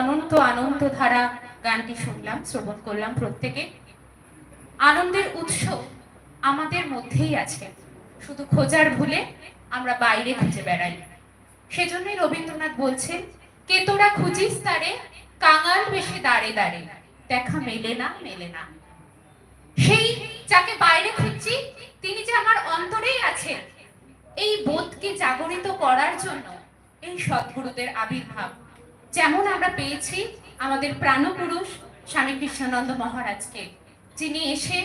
অনন্ত আনন্দ ধারা গানটি শুনলাম, শ্রবণ করলাম প্রত্যেকে। আনন্দের উৎস আমাদের মধ্যেই আছে। শুধু খোঁজার ভুলে আমরা বাইরে খুঁজে বেড়াই। সেজন্যই রবীন্দ্রনাথ বলছেন, কে তোরা খুঁজিস তারে? কাঙাল বেশি দাঁড়ে দাঁড়ে। দেখা মেলে না মেলে না। সেই যাকে বাইরে খুঁজছি, তিনি যে আমার অন্তরেই আছেন, এই বোধকে জাগরিত করার জন্য এই সদ্গুরুদের আবির্ভাব। যেমন আমরা পেয়েছি আমাদের প্রাণপুরুষ স্বামী কৃষ্ণানন্দ মহারাজকে, যিনি এসে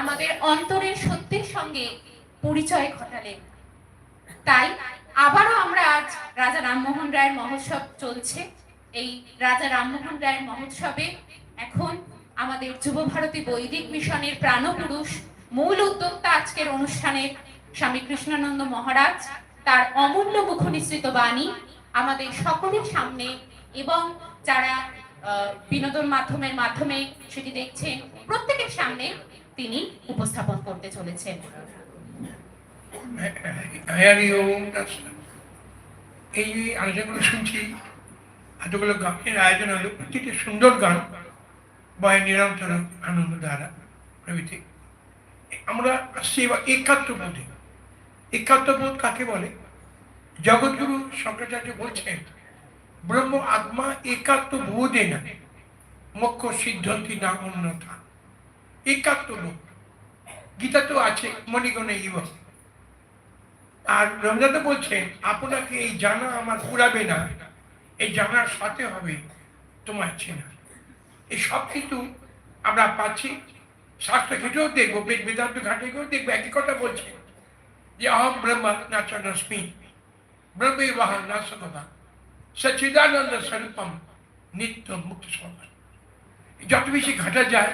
আমাদের অন্তরের সত্যের সঙ্গে পরিচয় ঘটালেন। তাই আবারও আমরা আজ রাজা রামমোহন রায়ের মহোৎসব চলছে। এই রাজা রামমোহন রায়ের মহোৎসবে এখন আমাদের যুব ভারতী বৈদিক মিশনের প্রাণপুরুষ, মূল উদ্যোক্তা আজকের অনুষ্ঠানের স্বামী কৃষ্ণানন্দ মহারাজ, তার অমূল্য মুখ নিঃসৃত বাণী আমাদের সকলের সামনে এবং যারা বিনোদন মাধ্যমের মাধ্যমে সেটি দেখছেন, প্রত্যেকের সামনে তিনি উপস্থাপন করতে চলেছেন। হ্যারি ওম তৎসৎ। এই যে আলোচনাগুলো শুনছি, এতগুলো গানের আয়োজন হলো, প্রতিটি সুন্দর গান বয় নিরন্তর আনন্দ দ্বারা প্রভৃতি। আমরা এবার একাত্মবোধে। একাত্মবোধ কাকে বলে? জগৎগুরু শঙ্করাচার্য বলছেন ব্রহ্ম আত্মা একাত্ম বোধে না মোক্ষ সিদ্ধান্তি না অন্যথা। একাত্মবোধ গীতা তো আছে, মণিগণে ইব। আর রমজান বলছেন আপনাকে এই জানা আমার পুরাবে না। এই জানার সাথে হবে তোমার চেনা। এই সব কিন্তু আমরা পাচ্ছি। শাস্ত্র ঘেটেও দেখব, বেদ বেদান্ত ঘাটে দেখব। একই কথা বলছে যে, অহম ব্রহ্ম না চন্দ্রস্মি ব্রহ্মে বাহ না সদা সচিদানন্দ স্বরূপম নিত্য মুক্ত সদা যত বেশি ঘাটা যায়,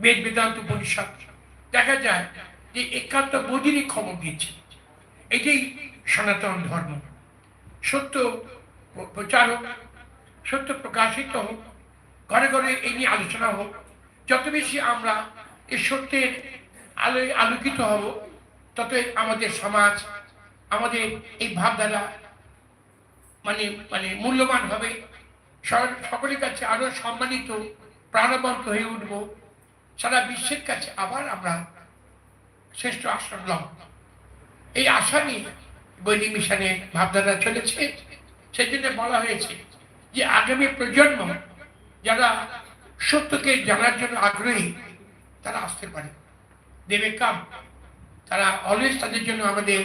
বেদ বেদান্ত পরিষদ দেখা যায় যে একান্ত বোধিরই খবর দিয়েছে এটাই সনাতন ধর্ম। সত্য প্র- প্রচার হোক, সত্য প্রকাশিত হোক, ঘরে ঘরে এই নিয়ে আলোচনা হোক, যত বেশি আমরা এই সত্যের আলোয় আলোকিত হব, ততই আমাদের সমাজ, আমাদের এই ভাবধারা মানে মানে মূল্যবান হবে সকলের কাছে আরও সম্মানিত, প্রাণবন্ত হয়ে উঠব। সারা বিশ্বের কাছে আবার আমরা শ্রেষ্ঠ আসন লব। এই আশা নিয়ে বৈদিক মিশনে ভাবধারা চলেছে। সেই জন্য বলা হয়েছে যে আগামী প্রজন্ম যারা সত্যকে জানার জন্য আগ্রহী, তারা আসতে পারে। দেবে কাম। তারা অলওয়েজ তাদের জন্য আমাদের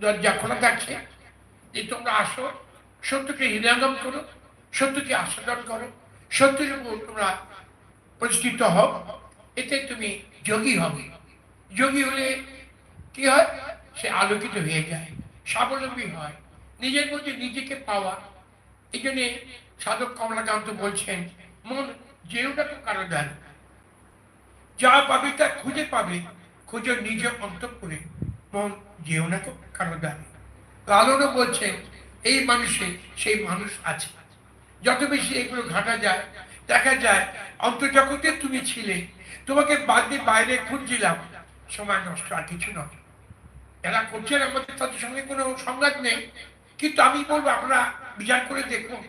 দরজা খোলা থাকছে। যে তোমরা আসো সত্যকে হৃদয়ঙ্গম করো, সত্যকে আস্বাদন করো, সত্যের উপর তোমরা প্রতিষ্ঠিত হও, এতে তুমি যোগী হবে। যোগী হলে কি হয়? সে আলোকিত হয়ে যায়, স্বাবলম্বী হয়, নিজের মধ্যে নিজেকে পাওয়া। এই জন্যে সাধক কমলাকান্ত বলছেন, মন যেওটা তো কারও দেন যা পাবে তা খুঁজে পাবে, খুঁজে নিজে অন্তর করে মন যেও না তো কারও দেন লালনও বলছেন এই মানুষে, সেই মানুষ আছে। যত বেশি এগুলো ঘাটা যায়, দেখা যায়, অন্তর্জগতে তুমি ছিলে, তোমাকে বাদ দিয়ে বাইরে খুঁজছিলাম। সময় নষ্ট, আর কিছু নয়। যারা করছেন আমাদের তাদের সঙ্গে কোনো সংঘাত নেই। কিন্তু আমি বলব আপনারা বিচার করে দেখুন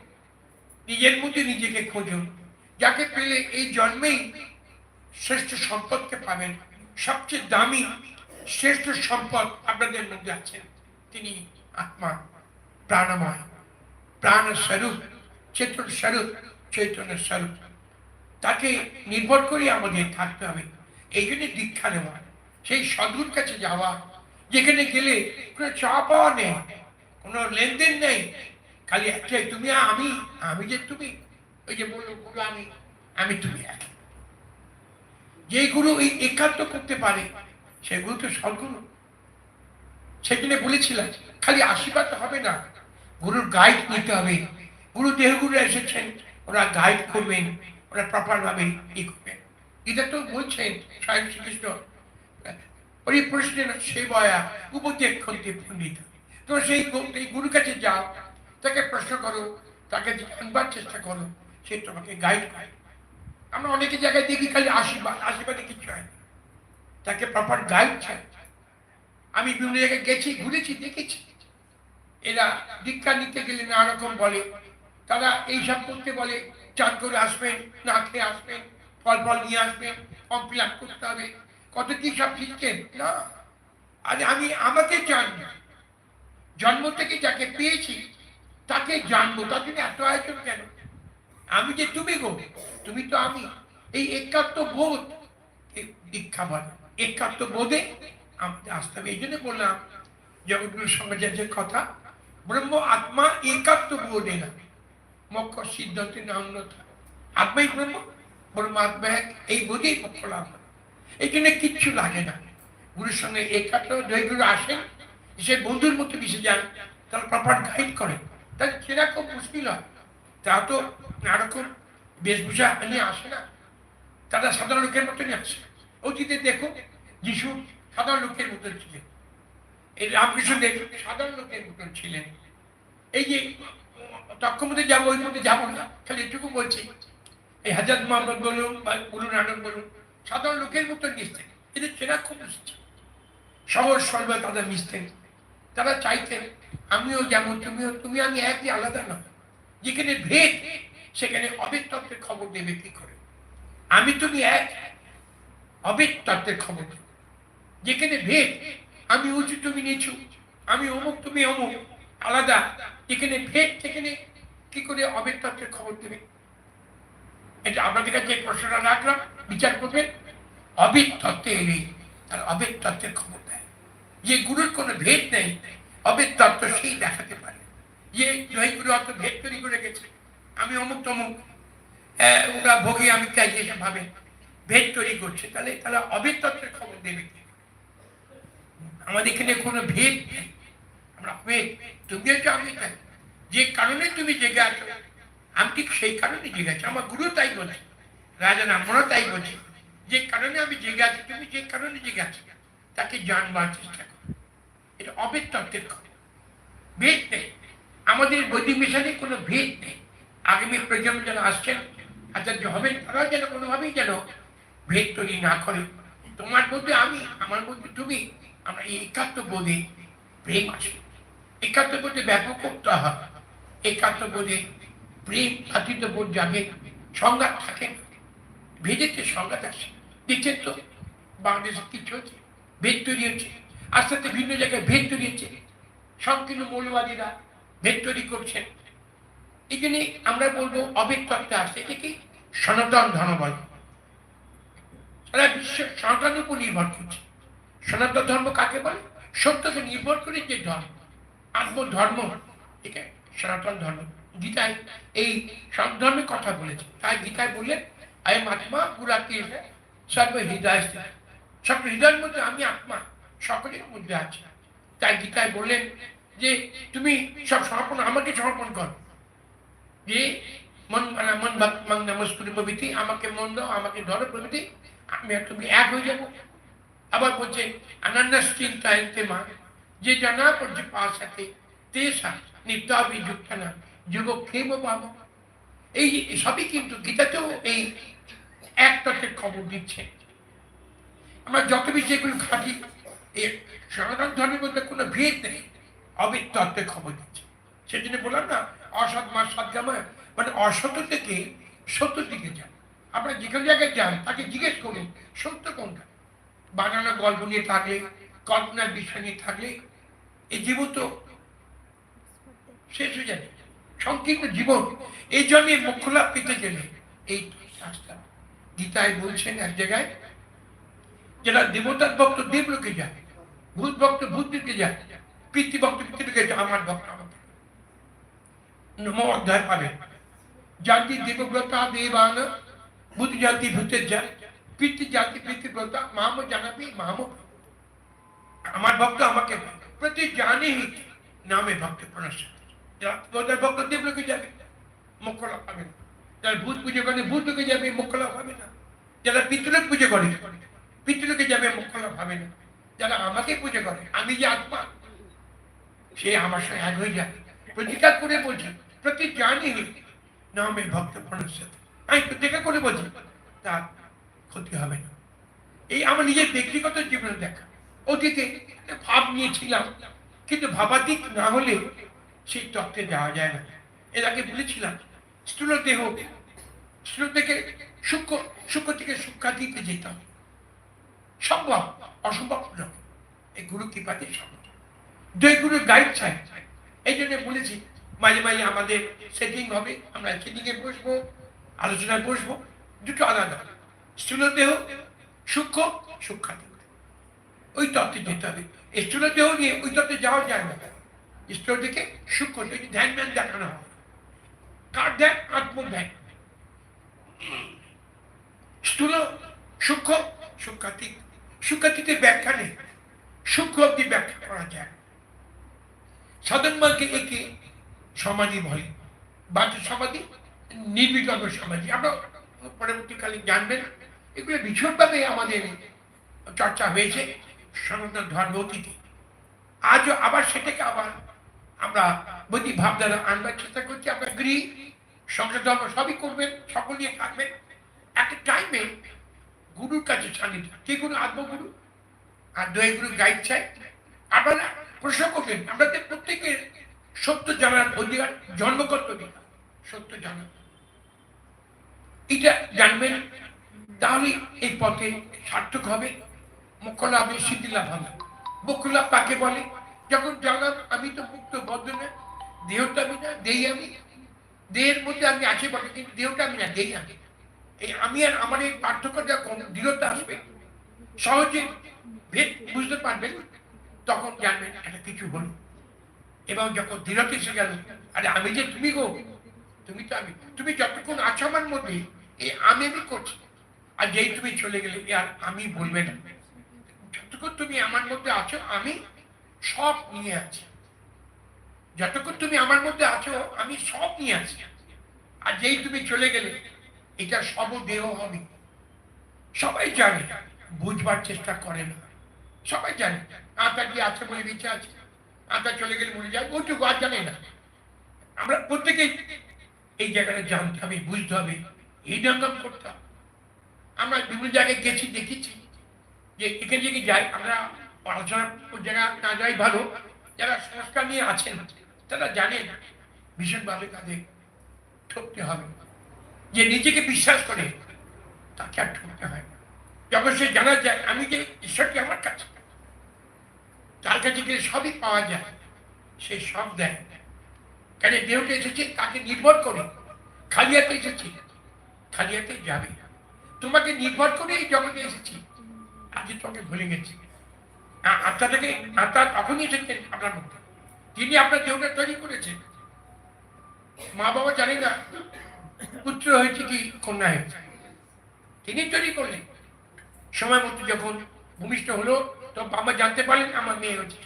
নিজের মধ্যে নিজেকে খোঁজুন যাকে পেলে এই জন্মেই শ্রেষ্ঠ সম্পদকে পাবেন। সবচেয়ে দামি, শ্রেষ্ঠ সম্পদ আপনাদের মধ্যে আছেন তিনি আত্মা। প্রাণময় প্রাণ স্বরূপ চেতন স্বরূপ চৈতন্য স্বরূপ তাকে নির্ভর করে আমাদের থাকতে হবে। এই জন্য দীক্ষা নেওয়া। সেই সাধুর কাছে যাওয়া, যেখানে গেলে কোনো চা পাওয়া নেই, কোনো লেনদেন নেই। খালি একটাই তুমি আমি আমি যে তুমি, ওই যে বলল গুরু আমি আমি তুমি এক যে গুরু এই একান্ত করতে পারে সেগুলো তো সদ্গুরু। সেখানে বলেছিলাম, খালি আশীর্বাদ হবে না গুরুর গাইড নিতে হবে। গুরু দেহগুরু এসেছেন, ওরা গাইড করবেন, ওরা প্রপার ভাবে ই করবেন। এটা তো বলছেন স্বয়ং শ্রীকৃষ্ণ। পরিপ্রশ্নের সেবয়া উপদেশ খন্তি পণ্ডিত। তো সেই এই গুরুর কাছে যাও, তাকে প্রশ্ন করো, তাকে জানবার চেষ্টা করো, সে তোমাকে গাইড করে। আমরা অনেকে জায়গায় দেখি খালি আশীর্বাদ, আশীর্বাদে কিছু হয়। তাকে প্রপার গাইড চাই। আমি বিভিন্ন জায়গায় গেছি, ঘুরেছি, দেখেছি। এরা দীক্ষা নিতে গেলে নানা রকম বলে। তারা এইসব করতে বলে, চান করে আসবেন, না খেয়ে আসবেন ফল ফল নিয়ে আসবেন, ফর্ম ফিল আপ করতে হবে। কত কি সব শিখছেন? না। আরে আমি, আমাকে জানব জন্ম থেকে যাকে পেয়েছি, তাকে জানব। তার জন্য এত আয়োজন কেন? আমি যে তুমি গো, তুমি তো আমি। এই একাত্ম বোধ দীক্ষা বলে। একাত্ম বোধে আমাদের আসতে হবে এই জন্য বললাম, জগৎগুরু সমাজের কথা ব্রহ্ম আত্মা একাত্ম বোধে না মোক্ষ সিদ্ধান্তে না অন্যথা আত্মাই ব্রহ্ম ব্রহ্ম আত্মা এক, এই বোধেই মোক্ষ লাভ হয় এই জন্য কিচ্ছু লাগে না। গুরুর সঙ্গে একাত্ম দৈগুরু আসেন সে বন্ধুর মতো মিশে যান, তারা প্রপার গাইড করে তাহলে সেটা খুব মুশকিল হয়। তা তো নারকম বেশভূষা নিয়ে আসে না। তারা সাধারণ লোকের মতনই আসে। অতীতে দেখো যিশু সাধারণ লোকের মতন ছিলেন। এই রামকৃষ্ণ দেব সাধারণ লোকের মতন ছিলেন। এই যে তক্ষমতে যাব, ওই মধ্যে যাব না। খালি এটুকু বলছি, এই হাজার মোহাম্মদ বলুন বা গুরু নানক বলুন, সাধারণ লোকের মতন মিশতেন। এদের চেনা খুব সহজ সরল তাদের মিশতেন। তারা চাইতেন, আমিও যেমন তুমিও, তুমি আমি একই আলাদা নয় যেখানে ভেদ, সেখানে অবেদ তত্ত্বের খবর দেবে কি করে? আমি তুমি এক অবেদ তত্ত্বের খবর দেবে। যেখানে ভেদ আমি উঁচু তুমি নিচু, আমি অমুক তুমি অমুক, আলাদা। যেখানে ভেদ সেখানে কি করে অবেদ তত্ত্বের খবর দেবে? এটা আপনাদের কাছে প্রশ্নটা রাখলাম, বিচার করবেন? অবেদ তত্ত্বে এলেই তার অবেদ তত্ত্বের খবর দেয়। যে গুরুর কোনো ভেদ নেই অবেদ তত্ত্ব সেই দেখাতে পারে। যে জয় গুরু অত ভেদ তৈরি করে গেছে, আমি অমুক তমুক ওরা ভোগী, আমি চাই এসব ভাবে। ভেদ তৈরি করছে, তাহলে তাহলে অবেদ তত্ত্বের খবর দেবে? আমাদের এখানে কোনো ভেদ নেই। আমরা ভেদ তুমি হচ্ছে আমি তাই যে কারণে তুমি জেগে আছো। আমি ঠিক সেই কারণে জেগে আছি। আমার গুরু তাই বলে রাজা রামনও তাই বলছে। যে কারণে আমি জেগে আছি, তুমি যে কারণে জেগে আছো, তাকে জানবার চেষ্টা করো। এটা অবেদ তত্ত্বের খবর। ভেদ নেই। আমাদের বৈদিক মিশনে কোনো ভেদ নেই। আগামী প্রজন্ম যারা আসছেন, আচার্য হবেন, তারাও যেন কোনোভাবেই যেন ভেদ তৈরি না করে। তোমার মধ্যে আমি, আমার মধ্যে তুমি। আমরা এই একাত্ম বোধে প্রেম আসে একাত্ম বোধে ব্যাপকতা হয় একাত্ম বোধে প্রেম বোধ জাগে, সংঘাত থাকে। ভেদেতে সংঘাত আসে। দেখছেন তো? বাংলাদেশে কিছু হচ্ছে, ভেদ তৈরি হচ্ছে। আস্তে আস্তে ভিন্ন জায়গায় ভেদ তৈরি হচ্ছে। সংকীর্ণ মৌলবাদীরা ভেদ তৈরি করছেন। এই জন্য আমরা বলব অবেদ তত্ত্বে আসছে একে সনাতন ধর্ম বলে সারা বিশ্ব সনাতনের উপর নির্ভর করছে। সনাতন ধর্ম কাকে বলে? সত্যকে নির্ভর করে যে ধর্ম, আত্মধর্ম, ঠিক আছে? সনাতন ধর্ম। গীতায় এই সব ধর্মের কথা বলেছে। তাই গীতায় বললেন আই আত্মা গুরাকে সর্ব হৃদয়। সব হৃদয়ের মধ্যে আমি আত্মা, সকলের মধ্যে আছে। তাই গীতায় বললেন যে, তুমি সব সমর্পণ, আমাকে সমর্পণ করো। যে, মন মানে মন ভক্ত মন নমস্কুরি প্রভৃতি, আমাকে মন দাও, আমাকে ধরো প্রভৃতি, আমি তুমি এক হয়ে যাব। আবার বলছে অনন্য চিন্তায়ন্তে মা, যে জানা পড়ছে পাশাতে তেসা নিত্যাভিযুক্ত না যুগ ক্ষেম পাবো এই সবই কিন্তু গীতাতেও এই এক তত্ত্বের খবর দিচ্ছে। আমরা যত বেশি এগুলো খাটি এই সনাতন ধর্মের মধ্যে কোনো ভেদ নেই অবেদ তত্ত্বের খবর দিচ্ছে। সেই জন্য বললাম না, অসৎ মা, সৎ সৎগামা মানে অসত থেকে সত্য দিকে যান। আপনারা যেখানে জায়গায় যান তাকে জিজ্ঞেস করুন সত্য কোনটা? বানানো গল্প নিয়ে থাকলে, কল্পনার বিষয় নিয়ে থাকলে, এই জীবন তো শেষ হয়ে যাবে। সংকীর্ণ জীবন। এই জন্য মোক্ষ লাভ পেতে গেলে এই রাস্তা। গীতায় বলছেন এক জায়গায়, যারা দেবতার ভক্ত দেবলোকে যায়, ভূত ভক্ত ভূত দিকে যায় পিতৃভক্ত পিতৃলোকে যায়, আমার ভক্ত আমাকে নমো অধ্যায় পাবে। জাতি দেবব্রতা দেবান, ভূত জাতি ভূতের যায় পিতৃ জাতি পিতৃব্রতা মাম জানাবি, মাম আমার ভক্ত আমাকে প্রতি জানে নামে ভক্ত প্রণাশ যারা ভক্ত দেবলোকে যাবে মোক্ষলা পাবে না। যারা ভূত পুজো করে ভূতকে যাবে মোক্ষলা পাবে না। যারা পিতৃলোক পুজো করে, পিতৃলোকে যাবে মোক্ষলা পাবে না। যারা আমাকে পুজো করে, আমি যে আত্মা, সে আমার সঙ্গে এক হয়ে যায় প্রতিকার করে বলছি, প্রতি জানি নামে ভক্ত প্রণাশ আমি প্রতিকা করে বলছি তার ক্ষতি হবে না। এই আমার নিজের ব্যক্তিগত জীবনে দেখা। অতীতে ভাব নিয়েছিলাম, কিন্তু ভাবাতীত না হলে সেই তত্ত্বে যাওয়া যায় না। এর আগে বলেছিলাম, স্থূল দেহ, স্থূল থেকে সূক্ষ্ম সূক্ষ্ম থেকে সূক্ষাতীতে যেতে হবে। সম্ভব, অসম্ভব নয়। এই গুরু কৃপাতে সম্ভব। দুই গুরু গাইড চাই। এই জন্য বলেছি, মাঝে মাঝে আমাদের সেটিং হবে, আমরা সেটিংয়ে বসবো, আলোচনায় বসবো, দুটো আলাদা। স্থূল দেহ সূক্ষ্ম সূক্ষাতীত ওই তত্ত্বে যেতে হবে। এই স্থূল দেহ নিয়ে ওই তত্ত্বে যাওয়া যায় না স্থূল থেকে সূক্ষ্ম থেকে ধ্যান ম্যান দেখানো হবে কার ধ্যান? আত্মধ্যান। স্থূল, সূক্ষ্ম সূক্ষাতীত সূক্ষাতীতের ব্যাখ্যা নেই। সূক্ষ্ম অব্দি ব্যাখ্যা করা যায়। সাধন মার্গে একে সমাধি বলে। বাচ্চা সমাধি, নির্বিকল্প সমাধি। আমরা পরবর্তীকালে জানবেন। এগুলো ভীষণভাবে আমাদের চর্চা হয়েছে সনাতন ধর্ম অতীতে। আজও আবার সেটাকে আবার আমরা বৈদিক ভাবধারা আনবার চেষ্টা করছি, আমরা গৃহ সংসার ধর্ম সবই করবেন, সকল নিয়ে থাকবেন। একটা টাইমে গুরুর কাছে সান্নিধ্য, যে কোনো আত্মগুরু আর দয় গুরু গাইড চাই। আপনারা প্রশ্ন করবেন আমাদের প্রত্যেকের সত্য জানার অধিকার অধিকার, সত্য জানার। এটা জানবেন তাহলে এই পথে সার্থক হবে। মোক্ষ লাভে সিদ্ধি লাভ হবে। মোক্ষ লাভ কাকে বলে? যখন জানলাম আমি তো মুক্ত বদ্ধ না, দেহটা আমি না, দেই আমি। দেহের মধ্যে আমি আছি বটে, কিন্তু দেহটা আমি না, দেই আমি। এই আমি আর আমার এই পার্থক্যটা দৃঢ়তা আসবে। সহজে ভেদ বুঝতে পারবেন, তখন জানবেন একটা কিছু হলো। এবং যখন দৃঢ়তা এসে গেল, আরে আমি যে তুমি গো, তুমি তো আমি, তুমি যতক্ষণ আছো আমার মধ্যে, এই আমি আমি করছি। আর যেই তুমি চলে গেলে আর আমি বলবে না। যতক্ষণ তুমি আমার মধ্যে আছো, আমি সব নিয়ে আছি। যতক্ষণ তুমি আমার মধ্যে আছো, আমি সব নিয়ে আছি। আর যেই তুমি চলে গেলে, এটা সব দেহ হবে। সবাই জানে, বুঝবার চেষ্টা করে না। সবাই জানে, আতা কি আছে বলে বেঁচে আছে? আতা চলে গেলে মরে যায়, ওইটুকু আর জানে না। আমরা প্রত্যেকেই এই জায়গাটা জানতে হবে, বুঝতে হবে, এই দঙ্গম করতে হবে। আমরা বিভিন্ন জায়গায় গেছি, দেখেছি। যে এখানে যদি যাই, আমরা আলোচনা ওই জায়গা না যাই ভালো, যারা সংস্কার নিয়ে আছেন, তারা জানেন ভীষণভাবে তাদের ঠকতে হবে। যে নিজেকে বিশ্বাস করে, তাকে আর ঠকতে হয়। যখন সে জানা যায়, আমি যে ঈশ্বরকে আমার কাছে তার কাছে গেলে সবই পাওয়া যায়, সে সব দেয়। কেন, দেহটা এসেছে, তাকে নির্ভর করে, খালি হাতে এসেছি, খালি হাতে যাবে। তোমাকে নির্ভর করে এই জগতে এসেছি। আজকে তোমাকে ভুলে গেছি। আত্মাটাকে আত্মা তখনই এসেছেন আপনার মধ্যে। তিনি আপনার দেহটা তৈরি করেছেন। মা বাবা জানে না, পুত্র হয়েছে কি, কন্যা হয়েছে। তিনি তৈরি করলেন। সময় মতো যখন ভূমিষ্ঠ হলো তো বাবা জানতে পারলেন, আমার মেয়ে হচ্ছে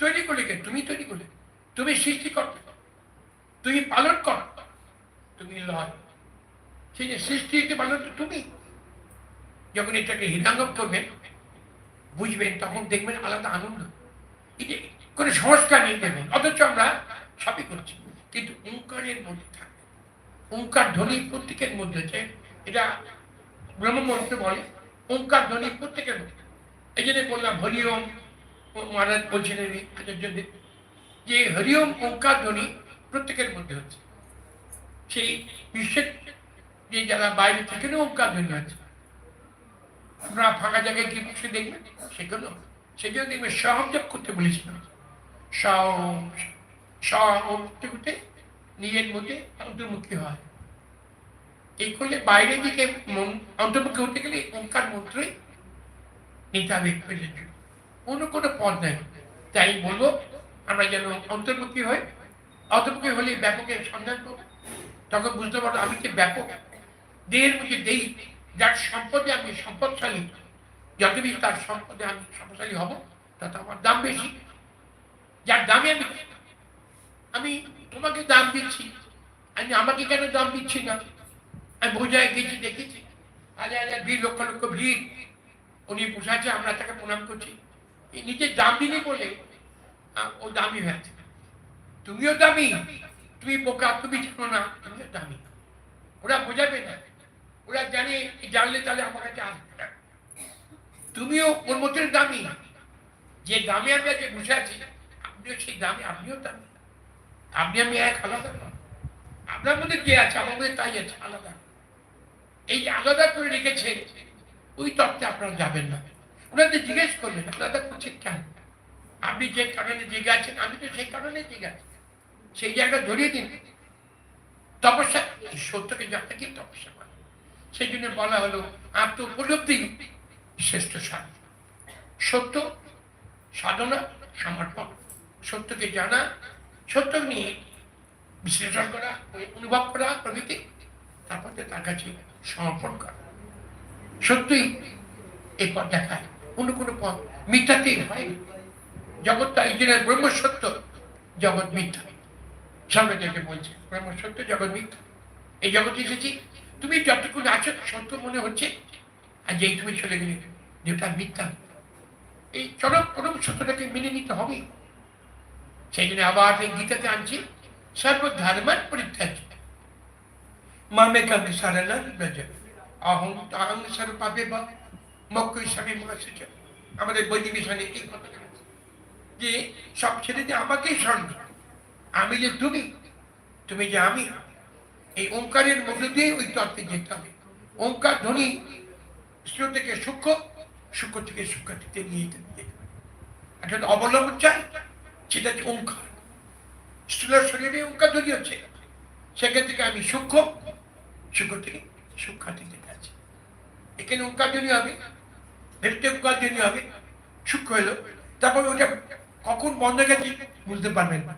তৈরি করলে কে? তুমি তৈরি করলে। তুমি সৃষ্টি কর তুমি পালন কর তুমি লয়। সেই যে সৃষ্টিকে পালন তো তুমি? যখন এটাকে হৃদাঙ্গম করবেন, বুঝবেন, তখন দেখবেন আলাদা আনন্দ। এই কোনো সংস্কার নিয়ে দেবেন অথচ আমরা সবই করছি। কিন্তু ওঙ্কারের মধ্যে থাকবে। ওঙ্কার ধ্বনি প্রত্যেকের মধ্যে আছে এটা ব্রহ্মমন্ত্র বলে ওঙ্কার ধ্বনি প্রত্যেকের মধ্যে। এই জন্য বললাম, হরিওম মহারাজ বলছেন যে হরিওম ওঙ্কার ধ্বনি প্রত্যেকের মধ্যে হচ্ছে। সেই বিশ্বের যে যারা বাইরে ধ্বনি আছে আপনারা ফাঁকা জায়গায় কি বসে দেখবেন সেগুলো সেগুলো সহযোগ করতে নিজের মধ্যে অন্তর্মুখী হয়। এই করলে বাইরে দিকে অন্তর্মুখী হতে গেলে ওঙ্কার মন্ত্রই নিতে হবে অন্য কোনো পথ নেই। তাই বলব, আমরা যেন অন্তর্মুখী হই। অন্তর্মুখী হলে ব্যাপকের সন্ধান করব তখন বুঝতে পারব আমি কি ব্যাপক দেহের মধ্যে দেই, যার সম্পদে আমি সম্পদশালী যত বেশি তার সম্পদে আমি সম্পদশালী হব, তত আমার দাম বেশি। যার দামে আমি আমি তোমাকে দাম দিচ্ছি, আমি আমাকে কেন দাম দিচ্ছি না? আমি বোঝায় গেছি, দেখেছি। আরে আরে ভিড়, লক্ষ লক্ষ ভিড়। উনি বসাচ্ছে আমরা তাকে প্রণাম করছি। নিজের দাম দিলে বলে ও দামি হয়েছে। তুমিও দামি, তুমি বোকা, তুমি জানো না, তুমিও দামি। ওরা বোঝাবে না। ওরা জানে জানলে তাহলে আমার কাছে আসবে। তুমিও ওর মধ্যে দামি। যে দামে আমরা যে বসে আছি, আপনিও সেই দামে, আপনিও দামি আপনি আমি এক আলাদা নয়। আপনার মধ্যে যে আছে? আমার মধ্যে তাই আছে, আলাদা। এই যে আলাদা করে রেখেছে, ওই তত্ত্বে আপনারা যাবেন না। ওনাদের জিজ্ঞেস করবেন আলাদা করছেন কেন? আপনি যে কারণে জেগে আছেন, আমি তো সেই কারণে জেগে আছি। সেই জায়গা ধরিয়ে দিন। তপস্যা সত্যকে জানতে কি তপস্যা। সেই জন্য বলা হলো আত্ম উপলব্ধি শ্রেষ্ঠ সাধন। সত্য সাধনা সমর্পণ। সত্যকে জানা, সত্য নিয়ে বিশ্লেষণ করা, অনুভব করা প্রভৃতি, তারপর তার কাছে সমর্পণ করা। সত্যই এই পথ দেখায়। কোনো কোনো পথ মিথ্যাতেই হয়। জগৎটা এই জন্য ব্রহ্ম সত্য, জগৎ মিথ্যা। সামনে থেকে বলছে, ব্রহ্ম সত্য, জগৎ মিথ্যা। এই জগতে এসেছি তুমি যতক্ষণ আছো, সত্য মনে হচ্ছে, আর যেই তুমি চলে গেলে যেটা মিথ্যা এই চরম পরম সত্যটাকে মেনে নিতে হবে। সেই জন্য আবার এই গীতাতে আনছি সর্বধর্মান পরিত্যাগ। মামে কান্তি সারানা অহং অহং সর্বাপে বা মক্ষ হিসাবে মহাসিচ আমাদের বৈদিক মিশনে এই কথাটা যে সব ছেড়ে যে আমাকেই স্মরণ আমি যে তুমি তুমি যে আমি এই ওঙ্কারের মধ্যে দিয়ে ওই তত্ত্বে যেতে হবে। ওঙ্কার ধ্বনি স্থূল থেকে সূক্ষ্ম সূক্ষ্ম থেকে সূক্ষ্মটিতে নিয়ে যেতে একটা অবলম্বন চাই সেটা হচ্ছে ওঙ্কার। স্থূল শরীরে ওঙ্কার ধ্বনি হচ্ছে। সেখান থেকে আমি সূক্ষ্ম সূক্ষ্ম থেকে সূক্ষ্মটিতে যাচ্ছি। এখানে ওঙ্কার ধ্বনি হবে, ভেতরে ওঙ্কার ধ্বনি হবে, সূক্ষ্ম হলো। তারপর ওটা কখন বন্ধ গেছে, বুঝতে পারবেন না।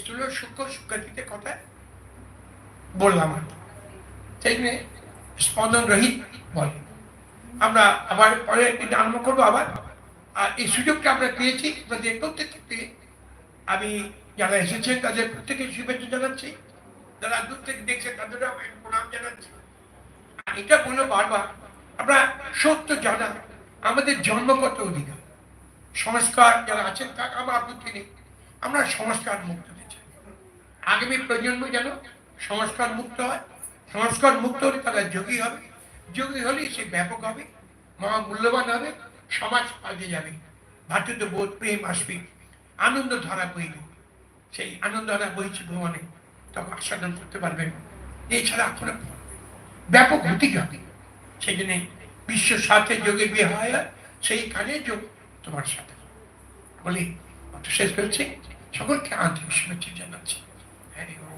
স্থূল, সূক্ষ্ম, সূক্ষ্মটিতে কথা বললাম আর কি। সেই জন্য স্পন্দন রহিত বলে। আমরা আবার পরে একদিন আরম্ভ করব আবার। আর এই সুযোগটা আমরা পেয়েছি আপনাদের প্রত্যেককে আমি যারা এসেছেন তাদের প্রত্যেকে শুভেচ্ছা জানাচ্ছি। যারা দূর থেকে দেখছেন তাদেরও প্রণাম জানাচ্ছি। আর এটা বলল বারবার, আমরা সত্য জানা, আমাদের জন্মগত অধিকার। সংস্কার যারা আছেন তার আমার আপত্তি নেই। আমরা সংস্কার মুক্ত চাই। আগামী প্রজন্ম যেন সংস্কার মুক্ত হয়। সংস্কার মুক্ত হলে তারা যোগী হবে। যোগী হলে সে ব্যাপক হবে মহা মূল্যবান হবে, সমাজ পাল্টে যাবে। ভাতৃত্ব বোধ প্রেম আসবে। আনন্দ ধারা বইবে সেই আনন্দ ধরা বইছে ভ্রমণে। তখন আস্বাদন করতে পারবেন এছাড়া আপনার ব্যাপক গতি হবে সেই জন্য বিশ্ব সাথে যোগে বিয়ে হয় সেই কাজে যোগ তোমার সাথে। বলি শেষ করছি। সকলকে আন্তরিক শুভেচ্ছা জানাচ্ছি। হ্যারি ওম